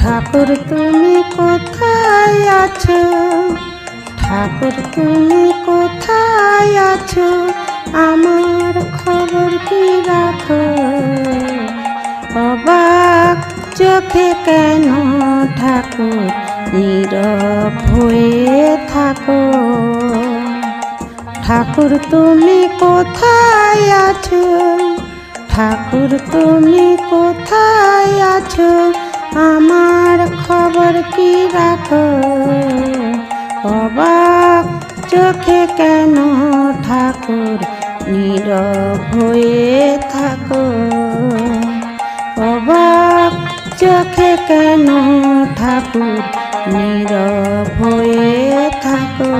ঠাকুর, তুমি কোথায় আছো? ঠাকুর, তুমি কোথায় আছো? আমার খবর কি রাখো? অবাক চোখে কেন ঠাকুর? নীরব হয়ে থাকো। ঠাকুর, তুমি কোথায় আছো? ঠাকুর, তুমি কোথায় আছো? আমার খবর কি রাখো? অবাক চোখে কেন ঠাকুর নীরব হয়ে থাকো? অবাক চোখে কেন ঠাকুর নীরব হয়ে থাকো।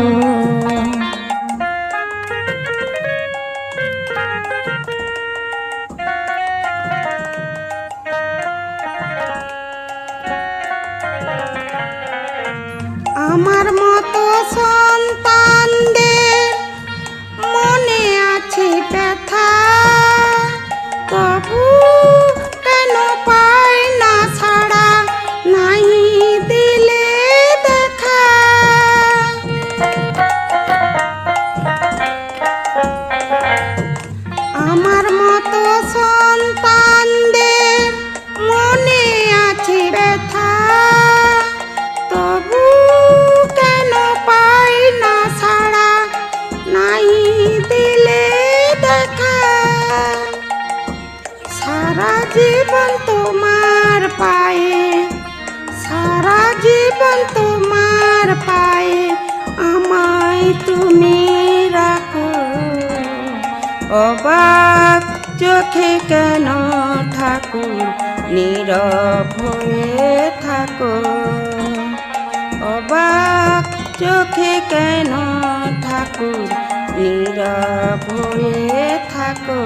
আমার মতো জীবন তোমার পায়ে, সারা জীবন তোমার পায়ে, আমায় তুমি রাখো। অবাক চোখে কেন ঠাকুর, নীরব হয়ে থাকো। অবাক চোখে কেন ঠাকুর, নীরব হয়ে থাকো।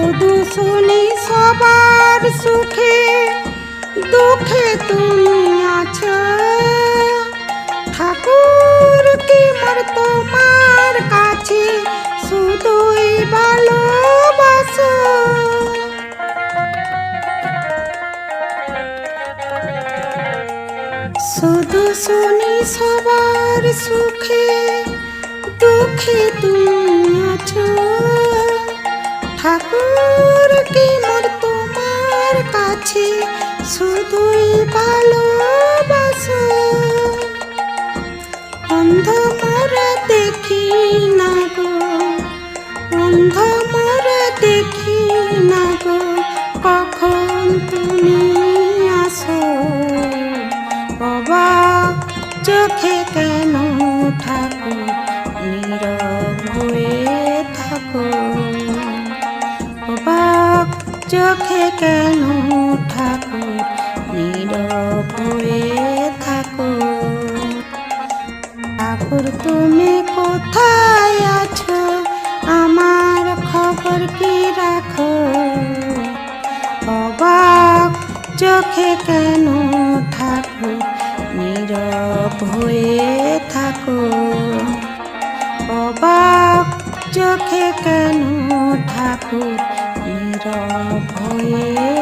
শুধু সবার সুখে, দুঃখে তুমি আছো। ঠাকুর কি মোর তোমার কাছে শুধুই ভালোবাসো? শুধু শুনি সবার সুখে, দুঃখে তুমি আছো। ঠাকুর কি মোর তোমার কাছে? শুধুই ভালোবাসো। অন্ধ মোরা দেখি না গো। অন্ধ চোখে কেন ঠাকুর নীরব হয়ে থাকো ঠাকুর, তুমি কোথায় আছো? আমার খবর কি রাখো? অবাক চোখে কেন ঠাকুর নীরব হয়ে থাকো অবাক চোখে কেন ঠাকুর নীরব হয়ে